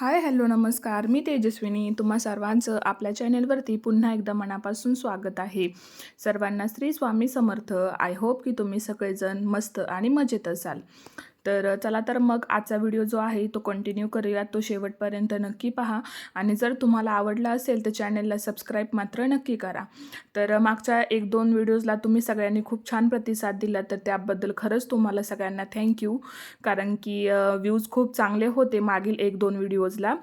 Hi hello नमस्कार. मी तेजस्विनी. तुम्हा सर्वांचं आपल्या चॅनेलवरती पुन्हा एकदा मनापासून स्वागत आहे. सर्वांना श्री स्वामी समर्थ. आय होप की तुम्ही सगळेजण मस्त आणि मजेत असाल. तर चला तर मग आजचा व्हिडिओ जो आहे तो कंटिन्यू करूया तो शेवटपर्यंत नक्की पहा. आणि जर तुम्हाला आवडला असेल तर चॅनेलला सबस्क्राईब मात्र नक्की करा. तर मागच्या एक दोन व्हिडिओजला तुम्ही सगळ्यांनी खूप छान प्रतिसाद दिला तर त्याबद्दल खरंच तुम्हाला सगळ्यांना थँक्यू कारण की व्ह्यूज खूप चांगले होते मागील एक दोन व्हिडिओजला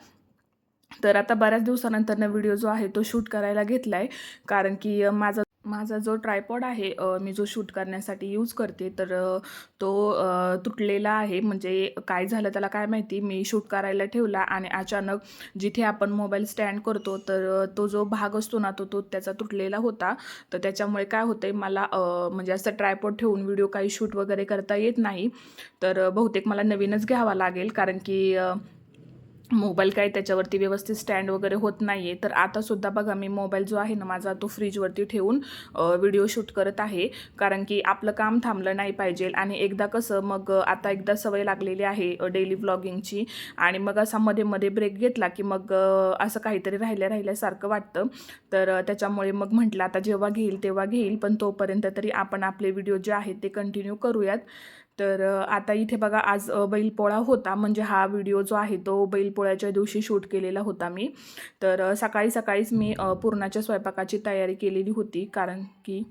तर आता बऱ्याच दिवसानंतरनं व्हिडिओ जो आहे तो शूट करायला घेतला आहे कारण की माझा माझा जो ट्रायपॉड आहे मी जो शूट करण्यासाठी यूज करते तर तो तुटलेला आहे. म्हणजे काय झालं त्याला काय माहिती? मी शूट करायला ठेवला आणि अचानक जिथे आपण मोबाईल स्टँड करतो तर तो जो भाग असतो ना तो तो त्याचा तुटलेला होता. तर त्याच्यामुळे काय होतंय मला म्हणजे असं ट्रायपॉड ठेवून व्हिडिओ काही शूट वगैरे करता येत नाही. तर बहुतेक मला नवीनच घ्यावा लागेल कारण की मोबाईल काय त्याच्यावरती व्यवस्थित स्टँड वगैरे होत नाही आहे तर आतासुद्धा बघा मी मोबाईल जो आहे ना माझा तो फ्रीजवरती ठेवून व्हिडिओ शूट करत आहे. कारण की आपलं काम थांबलं नाही पाहिजे. आणि एकदा कसं मग आता एकदा सवय लागलेली आहे डेली व्लॉगिंगची आणि मग असा मध्ये मध्ये ब्रेक घेतला की मग असं काहीतरी राहिल्या राहिल्यासारखं वाटतं. तर त्याच्यामुळे मग म्हटलं आता जेव्हा घेईल तेव्हा घेईल. पण तोपर्यंत तरी आपण आपले व्हिडिओ जे आहेत ते कंटिन्यू करूयात. तर आता इथे बघा आज बैलपोळा होता. म्हणजे हा व्हिडिओ जो आहे तो बैलपोळ्याच्या दिवशी शूट केलेला होता मी. तर सकाळी सकाळीच मी पुरणाच्या स्वयंपाकाची तयारी केलेली होती. कारण की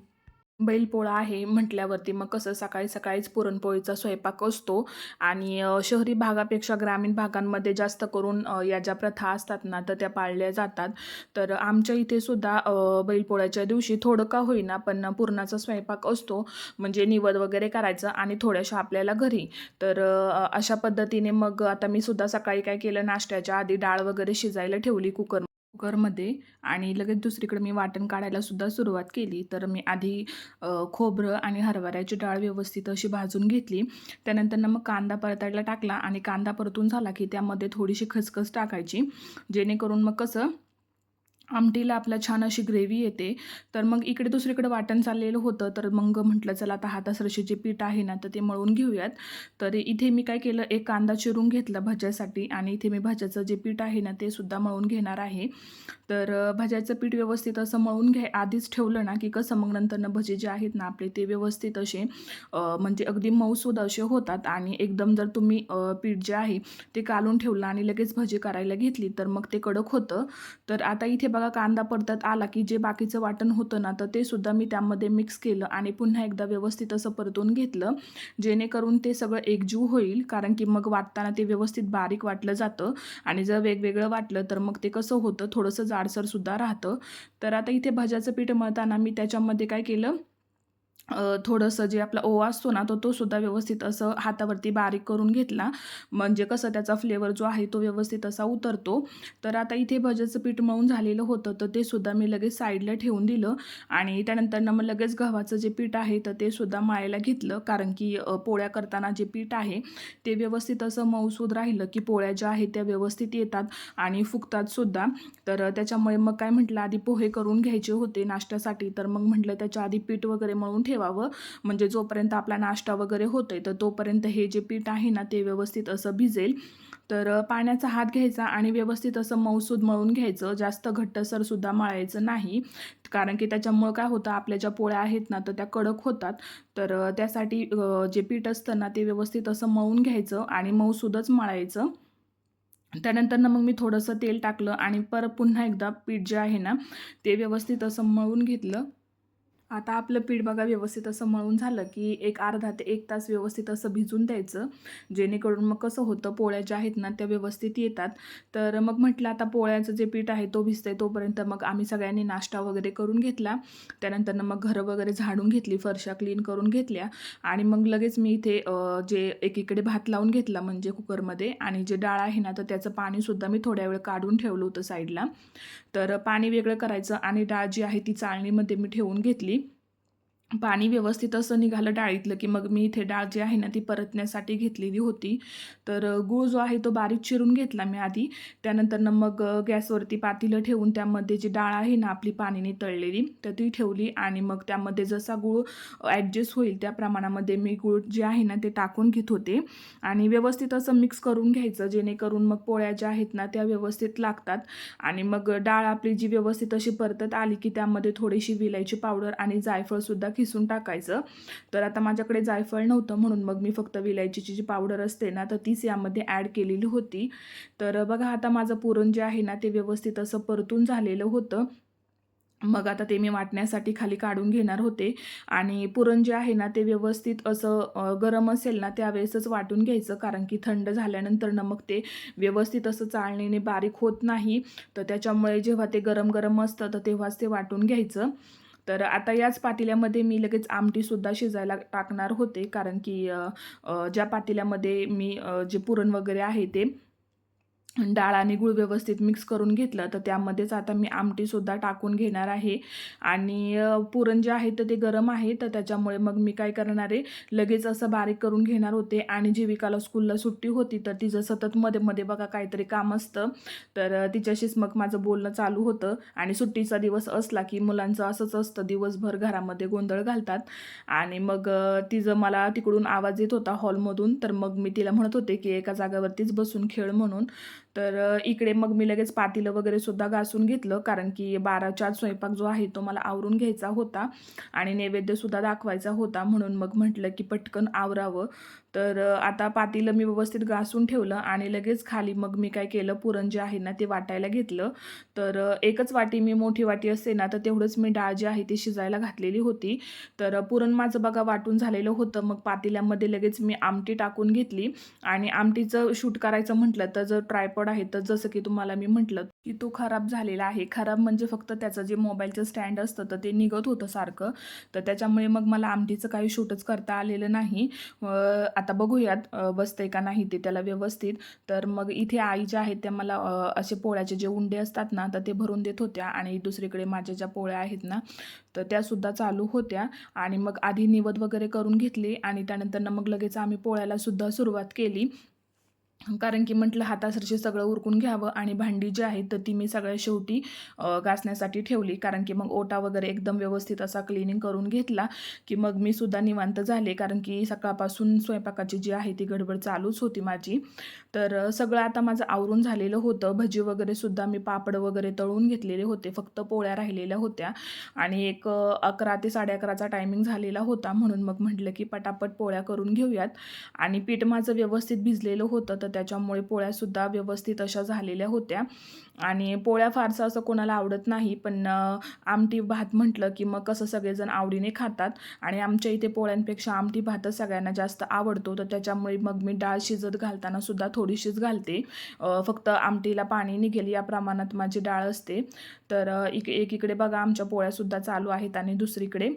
बैलपोळा आहे म्हटल्यावरती मग कसं सकाळी सकाळीच पुरणपोळीचा स्वयंपाक असतो. आणि अ, शहरी भागापेक्षा ग्रामीण भागांमध्ये जास्त करून अ, या ज्या प्रथा असतात ना तर त्या पाळल्या जातात. तर आमच्या इथे सुद्धा अ, बैलपोळ्याच्या दिवशी थोडं का होईना पण पुरणाचा स्वयंपाक असतो. म्हणजे निवद वगैरे करायचं आणि थोड्याशा आपल्याला घरी. तर अ, अशा पद्धतीने मग आता मी सुद्धा सकाळी काय केलं नाश्त्याच्या आधी डाळ वगैरे शिजायला ठेवली कुकर कुकरमध्ये आणि लगेच दुसरीकडे मी वाटण काढायलासुद्धा सुरुवात केली. तर मी आधी खोबरं आणि हरभऱ्याची डाळ व्यवस्थित अशी भाजून घेतली. त्यानंतर मग कांदा परतायला टाकला आणि कांदा परतून झाला की त्यामध्ये थोडीशी खसखस टाकायची. जेणेकरून मग कसं आमटीला आपल्या छान अशी ग्रेव्ही येते. तर मग इकडे दुसरीकडे वाटण चाललेलं होतं. तर मग म्हटलं चला आता हातासरशी जे पीठ आहे ना तर ते मळून घेऊयात. तर इथे मी काय केलं एक कांदा चिरून घेतला भाज्यासाठी आणि इथे मी भाज्याचं जे पीठ आहे ना ते सुद्धा मळून घेणार आहे. तर भाज्याचं पीठ व्यवस्थित असं मळून घ्या आधीच ठेवलं ना की कसं मग नंतरनं भजे जे आहेत ना आपले ते व्यवस्थित असे म्हणजे अगदी मऊसूद असे होतात. आणि एकदम जर तुम्ही पीठ जे आहे ते कालून ठेवलं आणि लगेच भजी करायला घेतली तर मग ते कडक होतं. तर आता इथे बघा कांदा परतत आला की जे बाकीचं वाटण होतं ना तर ते सुद्धा मी त्यामध्ये मिक्स केलं आणि पुन्हा एकदा व्यवस्थित असं परतून घेतलं जेणेकरून ते सगळं एकजीव होईल. कारण की मग वाटताना ते व्यवस्थित बारीक वाटलं जातं आणि जर वेगवेगळं वाटलं तर मग ते कसं होतं? थोडंसं जाडसरसुद्धा राहतं. तर आता इथे भाज्याचं पीठ मळताना मी त्याच्यामध्ये काय केलं? थोडंसं जे आपला ओवा असतो ना तो तो सुद्धा व्यवस्थित असं हातावरती बारीक करून घेतला. म्हणजे कसं त्याचा फ्लेवर जो आहे तो व्यवस्थित असा उतरतो. तर आता इथे भज्याचं पीठ मळून झालेलं होतं तर ते सुद्धा मी लगेच साईडला ठेवून दिलं. आणि त्यानंतर ना मग लगेच गव्हाचं जे पीठ आहे तर ते सुद्धा मळायला घेतलं. कारण की पोळ्या करताना जे पीठ आहे ते व्यवस्थित असं मऊसूद राहिलं की पोळ्या ज्या आहेत त्या व्यवस्थित येतात आणि फुगतात सुद्धा. तर त्याच्यामुळे मग काय म्हटलं आधी पोहे करून घ्यायचे होते नाश्त्यासाठी. तर मग म्हटलं त्याच्या आधी पीठ वगैरे मळून ठेव ठेवावं. म्हणजे जोपर्यंत आपला नाश्ता वगैरे होतो आहे तर तोपर्यंत हे जे पीठ आहे ना ते व्यवस्थित असं भिजेल. तर पाण्याचा हात घ्यायचा आणि व्यवस्थित असं मऊसूद मळून घ्यायचं. जास्त घट्टसरसुद्धा मळायचं नाही. कारण की त्याच्यामुळं काय होतं आपल्या ज्या पोळ्या आहेत ना तर त्या कडक होतात. तर त्यासाठी जे पीठ असतं ना ते व्यवस्थित असं मळून घ्यायचं आणि मऊसूदच मळायचं. त्यानंतर ना मग मी थोडंसं तेल टाकलं आणि परत पुन्हा एकदा पीठ जे आहे ना ते व्यवस्थित असं मळून घेतलं. आता आपलं पीठ बघा व्यवस्थित असं मळून झालं की एक अर्धा ते एक तास व्यवस्थित असं भिजून द्यायचं. जेणेकरून मग कसं होतं पोळ्या ज्या आहेत ना त्या व्यवस्थित येतात. तर मग म्हटलं आता पोळ्याचं जे पीठ आहे तो भिजतंय तोपर्यंत मग आम्ही सगळ्यांनी नाश्ता वगैरे करून घेतला. त्यानंतर मग घरं वगैरे झाडून घेतली फरशा क्लीन करून घेतल्या. आणि मग लगेच मी इथे जे एकीकडे भात लावून घेतला म्हणजे कुकरमध्ये आणि जे डाळ आहे ना तर त्याचं पाणीसुद्धा मी थोड्या वेळ काढून ठेवलं होतं साईडला. तर पाणी वेगळं करायचं आणि डाळ जी आहे ती चाळणीमध्ये मी ठेवून घेतली. पाणी व्यवस्थित असं निघालं डाळीतलं की मग मी इथे डाळ जी आहे ना ती परतण्यासाठी घेतलेली होती. तर गूळ जो आहे तो बारीक चिरून घेतला मी आधी. त्यानंतरनं मग गॅसवरती पातीलं ठेवून त्यामध्ये जी डाळ आहे ना आपली पाणीने तळलेली तर ती ठेवली आणि मग त्यामध्ये जसा गूळ ॲडजस्ट होईल त्या प्रमाणामध्ये मी गूळ जे आहे ना ते टाकून घेत होते. आणि व्यवस्थित असं मिक्स करून घ्यायचं जेणेकरून मग पोळ्या ज्या आहेत ना त्या व्यवस्थित लागतात. आणि मग डाळ आपली जी व्यवस्थित अशी परतत आली की त्यामध्ये थोडीशी विलायची पावडर आणि जायफळसुद्धा खिसून टाकायचं. तर आता माझ्याकडे जायफळ नव्हतं म्हणून मग मी फक्त विलायचीची जी पावडर असते ना तर तीच यामध्ये ॲड केलेली होती. तर बघा आता माझं पुरण जे आहे ना ते व्यवस्थित असं परतून झालेलं होतं. मग आता ते मी वाटण्यासाठी खाली काढून घेणार होते. आणि पुरण जे आहे ना ते व्यवस्थित असं गरम असेल ना त्यावेळेसच वाटून घ्यायचं कारण की थंड झाल्यानंतर ना मग ते व्यवस्थित असं चाळणीने बारीक होत नाही. तर त्याच्यामुळे जेव्हा ते गरम गरम असतं तर तेव्हाच ते वाटून घ्यायचं. तर आता याच पातेल्यामध्ये मी लगेच आमटीसुद्धा शिजायला टाकणार होते. कारण की ज्या पातेल्यामध्ये मी जे पुरण वगैरे आहे ते डाळ आणि गूळ व्यवस्थित मिक्स करून घेतलं तर त्यामध्येच आता मी आमटीसुद्धा टाकून घेणार आहे. आणि पुरण जे आहे तर ते गरम आहे तर त्याच्यामुळे मग मी काय करणार आहे लगेच असं बारीक करून घेणार होते. आणि जीविकाला स्कूलला सुट्टी होती तर तिचं सतत मध्ये मध्ये बघा काहीतरी काम असतं. तर तिच्याशीच मग माझं बोलणं चालू होतं. आणि सुट्टीचा दिवस असला की मुलांचं असंच असतं दिवसभर घरामध्ये गोंधळ घालतात. आणि मग तिचं मला तिकडून आवाज येत होता हॉलमधून तर मग मी तिला म्हणत होते की एका जागावरतीच बसून खेळ म्हणून. तर इकडे मग मी लगेच पातीलं वगैरे सुद्धा घासून घेतलं कारण की बाराच्या स्वयंपाक जो आहे तो मला आवरून घ्यायचा होता आणि नैवेद्यसुद्धा दाखवायचा होता म्हणून मग म्हटलं की पटकन आवरावं. तर आता पातेलं मी व्यवस्थित घासून ठेवलं आणि लगेच खाली मग मी काय केलं पुरण जे आहे ना ते वाटायला घेतलं. तर एकच वाटी मी मोठी वाटी असते ना तर तेवढंच मी डाळ जी आहे ती शिजायला घातलेली होती. तर पुरण माझं बघा वाटून झालेलं होतं. मग पातेल्यामध्ये लगेच मी आमटी टाकून घेतली आणि आमटीचं शूट करायचं म्हटलं तर जर ट्रायपॉड आहे तर जसं की तुम्हाला मी म्हटलं की तो खराब झालेला आहे. खराब म्हणजे फक्त त्याचं जे मोबाईलचं स्टँड असतं तर ते निघत होतं सारखं. तर त्याच्यामुळे मग मला आमटीचं काही शूटच करता आलेलं नाही. आता आता बघूयात अ, बसतंय का नाही ते त्याला व्यवस्थित. तर मग इथे आई ज्या आहेत त्या मला असे पोळ्याचे जे उंडे असतात ना तर ते भरून देत होत्या आणि दुसरीकडे माझ्या ज्या पोळ्या आहेत ना तर त्यासुद्धा चालू होत्या. आणि मग आधी निवद वगैरे करून घेतली आणि त्यानंतर मग लगेच आम्ही पोळ्याला सुद्धा सुरुवात केली. कारण की म्हटलं हातासरशी सगळं उरकून घ्यावं आणि भांडी जी आहेत तर ती मी सगळ्या शेवटी घासण्यासाठी ठेवली. कारण की मग ओटा वगैरे एकदम व्यवस्थित असा क्लिनिंग करून घेतला की मग मी सुद्धा निवांत झाले. कारण की सकाळपासून स्वयंपाकाची जी आहे ती गडबड चालूच होती माझी. तर सगळं आता माझं आवरून झालेलं होतं. भजी वगैरे सुद्धा मी पापड वगैरे तळून घेतलेले होते. फक्त पोळ्या राहिलेल्या होत्या. आणि एक अकरा ते साडे अकराचा टायमिंग झालेला होता. म्हणून मग म्हटलं की पटापट पोळ्या करून घेऊयात. आणि पीठ माझं व्यवस्थित भिजलेलं होतं. तर त्याच्यामुळे पोळ्यासुद्धा व्यवस्थित अशा झालेल्या होत्या. आणि पोळ्या फारसं असं कोणाला आवडत नाही पण आमटी भात म्हटलं की मग कसं सगळेजण आवडीने खातात. आणि आमच्या इथे पोळ्यांपेक्षा आमटी भातच सगळ्यांना जास्त आवडतो तर त्याच्यामुळे मग मी डाळ शिजत घालताना सुद्धा थोडीशीच घालते. फक्त आमटीला पाणी निघेल या प्रमाणात माझी डाळ असते. तर इक एकीकडे बघा आमच्या पोळ्यासुद्धा चालू आहेत आणि दुसरीकडे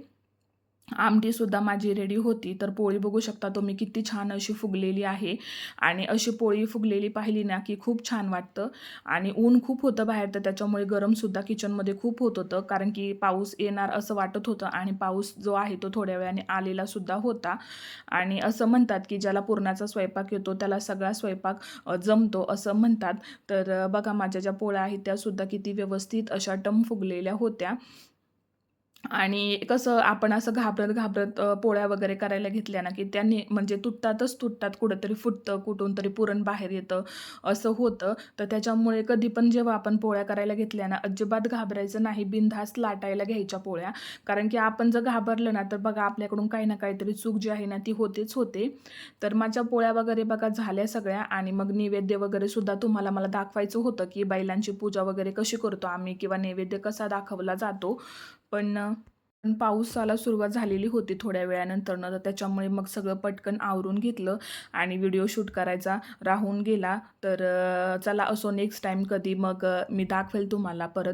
आमटीसुद्धा माझी रेडी होती. तर पोळी बघू शकता तुम्ही किती छान अशी फुगलेली आहे. आणि अशी पोळी फुगलेली पाहिली ना की खूप छान वाटतं. आणि ऊन खूप होतं बाहेर तर त्याच्यामुळे गरमसुद्धा किचनमध्ये खूप होत होतं. कारण की पाऊस येणार असं वाटत होतं आणि पाऊस जो आहे तो थोड्या वेळाने आलेलासुद्धा होता. आणि असं म्हणतात की ज्याला पुरणाचा स्वयंपाक येतो त्याला सगळा स्वयंपाक जमतो असं म्हणतात. तर बघा माझ्या ज्या पोळ्या आहेत त्यासुद्धा किती व्यवस्थित अशा टम फुगलेल्या होत्या. आणि कसं आपण असं घाबरत घाबरत पोळ्या वगैरे करायला घेतल्या ना की त्यांनी म्हणजे तुटतातच तुटतात कुठंतरी फुटतं कुठून तरी पुरण बाहेर येतं असं होतं. तर त्याच्यामुळे कधी पण जेव्हा आपण पोळ्या करायला घेतल्या ना अजिबात घाबरायचं नाही बिनधास्त लाटायला घ्यायच्या पोळ्या. कारण की आपण जर घाबरलं ना तर बघा आपल्याकडून काही ना काहीतरी चूक जी आहे ना ती होतेच होते. तर माझ्या पोळ्या वगैरे बघा झाल्या सगळ्या आणि मग नैवेद्य वगैरे सुद्धा तुम्हाला मला दाखवायचं होतं की बैलांची पूजा वगैरे कशी करतो आम्ही किंवा नैवेद्य कसा दाखवला जातो. पण पण पावसाला सुरुवात झालेली होती थोड्या वेळानंतरनं तर त्याच्यामुळे मग सगळं पटकन आवरून घेतलं आणि व्हिडिओ शूट करायचा राहून गेला. तर चला असो नेक्स्ट टाईम कधी मग मी दाखवेल तुम्हाला परत.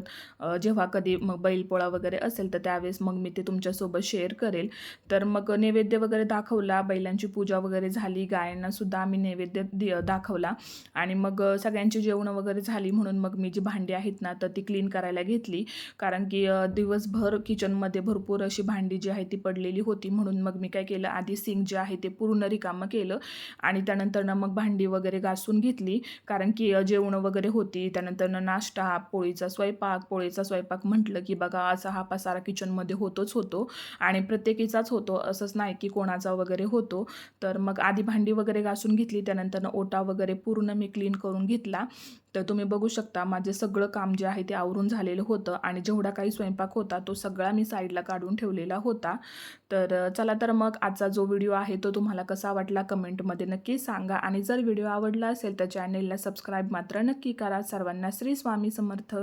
जेव्हा कधी मग बैलपोळा वगैरे असेल तर त्यावेळेस मग मी ते तुमच्यासोबत शेअर करेल. तर मग नैवेद्य वगैरे दाखवला बैलांची पूजा वगैरे झाली गायांनासुद्धा आम्ही नैवेद्य दि दाखवला. आणि मग सगळ्यांची जेवणं वगैरे झाली म्हणून मग मी जी भांडी आहेत ना तर ती क्लीन करायला घेतली. कारण की दिवसभर किचनमध्ये भर भरपूर अशी भांडी जी आहे ती पडलेली होती म्हणून मग मी काय केलं आधी सिंग जे आहे ते पूर्ण रिकामं केलं आणि त्यानंतरनं मग भांडी वगैरे घासून घेतली. कारण की जेवणं वगैरे होती त्यानंतरनं नाश्ता पोळीचा स्वयंपाक पोळीचा स्वयंपाक म्हटलं की बघा असा हा पसारा किचनमध्ये होतोच होतो आणि प्रत्येकीचाच होतो असंच नाही की कोणाचा वगैरे होतो. तर मग आधी भांडी वगैरे घासून घेतली त्यानंतरनं ओटा वगैरे पूर्ण मी क्लीन करून घेतला. तर तुम्ही बघू शकता माझे सगळं काम जे आहे ते आवरून झालेलं होतं आणि जेवढा काही स्वयंपाक होता तो सगळा मी साईडला काढून ठेवलेला होता. तर चला तर मग आजचा जो व्हिडिओ आहे तो तुम्हाला कसा वाटला कमेंटमध्ये नक्की सांगा आणि जर व्हिडिओ आवडला असेल तर चॅनेलला सबस्क्राईब मात्र नक्की करा. सर्वांना श्री स्वामी समर्थ.